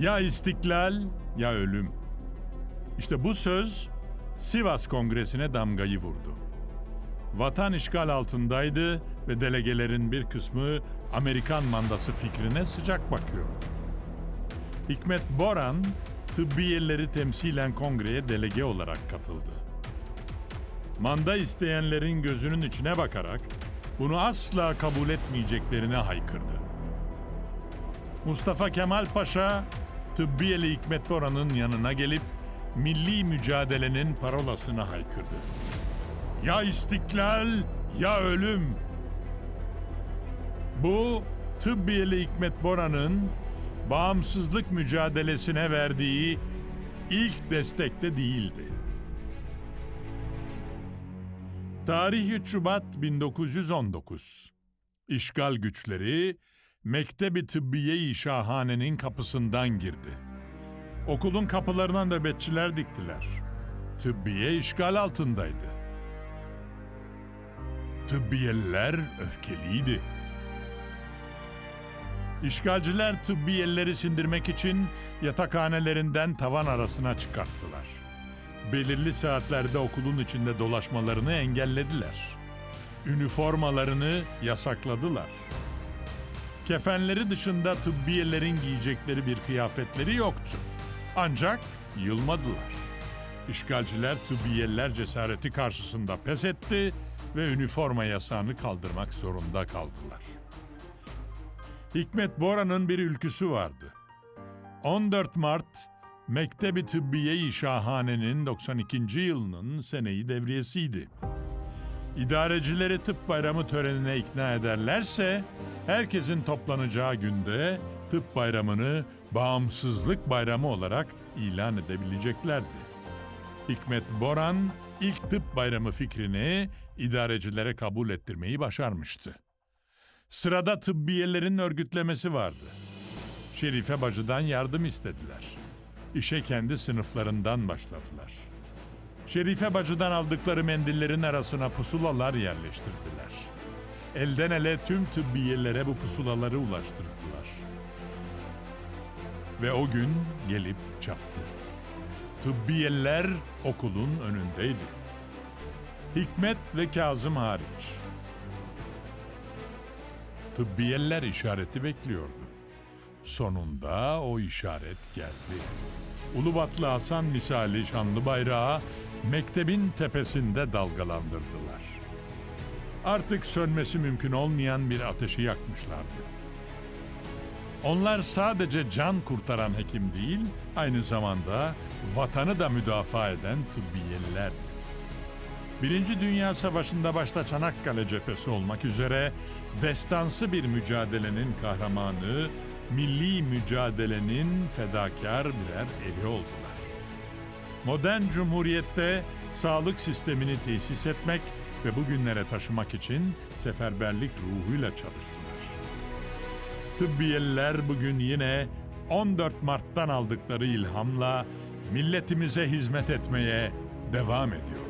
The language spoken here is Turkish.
Ya istiklal ya ölüm. İşte bu söz Sivas Kongresi'ne damgayı vurdu. Vatan işgal altındaydı ve delegelerin bir kısmı Amerikan mandası fikrine sıcak bakıyordu. Hikmet Boran, tıbbiyeleri temsilen kongreye delege olarak katıldı. Manda isteyenlerin gözünün içine bakarak bunu asla kabul etmeyeceklerine haykırdı. Mustafa Kemal Paşa, Tıbbiyeli Hikmet Boran'ın yanına gelip milli mücadelenin parolasını haykırdı. Ya istiklal ya ölüm. Bu Tıbbiyeli Hikmet Boran'ın bağımsızlık mücadelesine verdiği ilk destekte değildi. Tarih 3 Şubat 1919. İşgal güçleri Mektebi Tıbbiye-i Şahane'nin kapısından girdi. Okulun kapılarına nöbetçiler diktiler. Tıbbiye işgal altındaydı. Tıbbiyeliler öfkeliydi. İşgalciler tıbbiyelileri sindirmek için yatakhanelerinden tavan arasına çıkarttılar. Belirli saatlerde okulun içinde dolaşmalarını engellediler. Üniformalarını yasakladılar. Kefenleri dışında tıbbiyelerin giyecekleri bir kıyafetleri yoktu. Ancak yılmadılar. İşgalciler tıbbiyeliler cesareti karşısında pes etti ve üniforma yasağını kaldırmak zorunda kaldılar. Hikmet Bora'nın bir ülküsü vardı. 14 Mart Mektebi Tıbbiye-i Şahane'nin 92. yılının seneyi devriyesiydi. İdarecileri tıp bayramı törenine ikna ederlerse herkesin toplanacağı günde tıp bayramını bağımsızlık bayramı olarak ilan edebileceklerdi. Hikmet Boran ilk tıp bayramı fikrini idarecilere kabul ettirmeyi başarmıştı. Sırada tıbbiyelerin örgütlemesi vardı. Şerife bacıdan yardım istediler. İşe kendi sınıflarından başladılar. Şerife bacıdan aldıkları mendillerin arasına pusulalar yerleştirdiler. Elden ele tüm tıbbiyelere bu pusulaları ulaştırdılar. Ve o gün gelip çattı. Tıbbiyeller okulun önündeydi. Hikmet ve Kazım hariç. Tıbbiyeller işareti bekliyordu. Sonunda o işaret geldi. Ulubatlı Hasan misali şanlı bayrağı mektebin tepesinde dalgalandırdılar. Artık sönmesi mümkün olmayan bir ateşi yakmışlardı. Onlar sadece can kurtaran hekim değil, aynı zamanda vatanı da müdafaa eden tıbbiyelilerdi. Birinci Dünya Savaşı'nda başta Çanakkale cephesi olmak üzere destansı bir mücadelenin kahramanı, milli mücadelenin fedakar birer eri oldular. Modern cumhuriyette sağlık sistemini tesis etmek ve bugünlere taşımak için seferberlik ruhuyla çalıştılar. Tıbbiyeliler bugün yine 14 Mart'tan aldıkları ilhamla milletimize hizmet etmeye devam ediyorlar.